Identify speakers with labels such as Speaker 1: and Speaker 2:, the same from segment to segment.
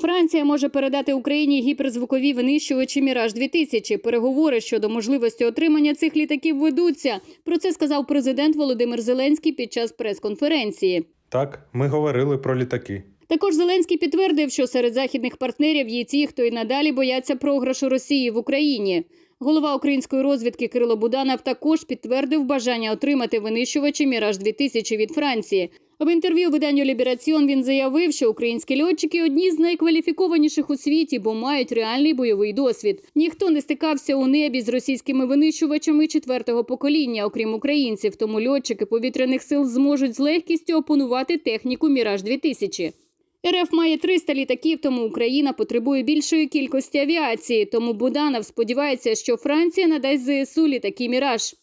Speaker 1: Франція може передати Україні гіперзвукові винищувачі Міраж 2000 Переговори щодо можливості отримання цих літаків ведуться. Про це сказав президент Володимир Зеленський під час прес-конференції.
Speaker 2: Так, ми говорили про літаки.
Speaker 1: Також Зеленський підтвердив, що серед західних партнерів є ті, хто й надалі бояться програшу Росії в Україні. Голова української розвідки Кирило Буданов також підтвердив бажання отримати винищувачі Міраж 2000 від Франції. В інтерв'ю виданню Лібераціон він заявив, що українські льотчики одні з найкваліфікованіших у світі, бо мають реальний бойовий досвід. Ніхто не стикався у небі з російськими винищувачами четвертого покоління, окрім українців. Тому льотчики повітряних сил зможуть з легкістю опанувати техніку Міраж 2000 РФ має 300 літаків, тому Україна потребує більшої кількості авіації. Тому Буданов сподівається, що Франція надасть ЗСУ літаки Міраж.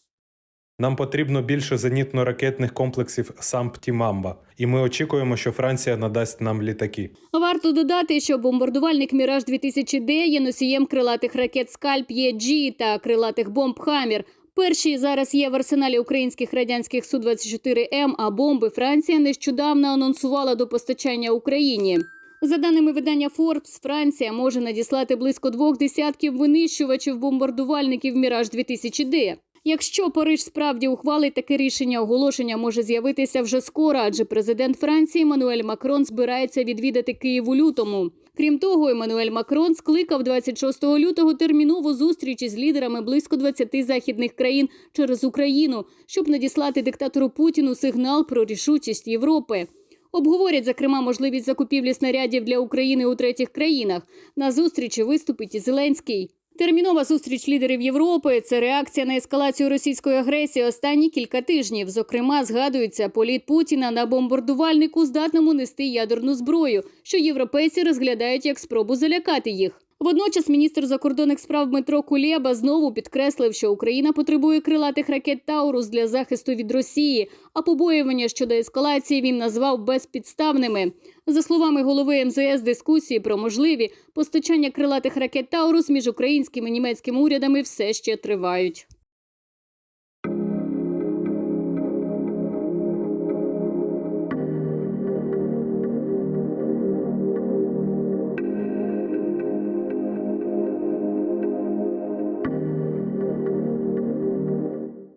Speaker 2: Нам потрібно більше зенітно-ракетних комплексів САМП Тімамба, і ми очікуємо, що Франція надасть нам літаки.
Speaker 1: Варто додати, що бомбардувальник Міраж 2000 д є носієм крилатих ракет Скальп ЄГ та крилатих бомб Хамір. Перші зараз є в арсеналі українських радянських су 24 М. А бомби Франція нещодавно анонсувала до постачання Україні. За даними видання Forbes, Франція може надіслати близько двох десятків винищувачів бомбардувальників Міраж 2000 д Якщо Париж справді ухвалить таке рішення, оголошення може з'явитися вже скоро, адже президент Франції Мануель Макрон збирається відвідати Київ у лютому. Крім того, Еммануель Макрон скликав 26 лютого термінову зустріч із лідерами близько 20 західних країн через Україну, щоб надіслати диктатору Путіну сигнал про рішучість Європи. Обговорять, зокрема, можливість закупівлі снарядів для України у третіх країнах. На зустрічі виступить і Зеленський. Термінова зустріч лідерів Європи це реакція на ескалацію російської агресії останні кілька тижнів. Зокрема, згадується політ Путіна на бомбардувальнику, здатному нести ядерну зброю, що європейці розглядають як спробу залякати їх. Водночас міністр закордонних справ Дмитро Кулєба знову підкреслив, що Україна потребує крилатих ракет Таурус для захисту від Росії, а побоювання щодо ескалації він назвав безпідставними. За словами голови МЗС, дискусії про можливі постачання крилатих ракет Таурус між українським і німецьким урядами все ще тривають.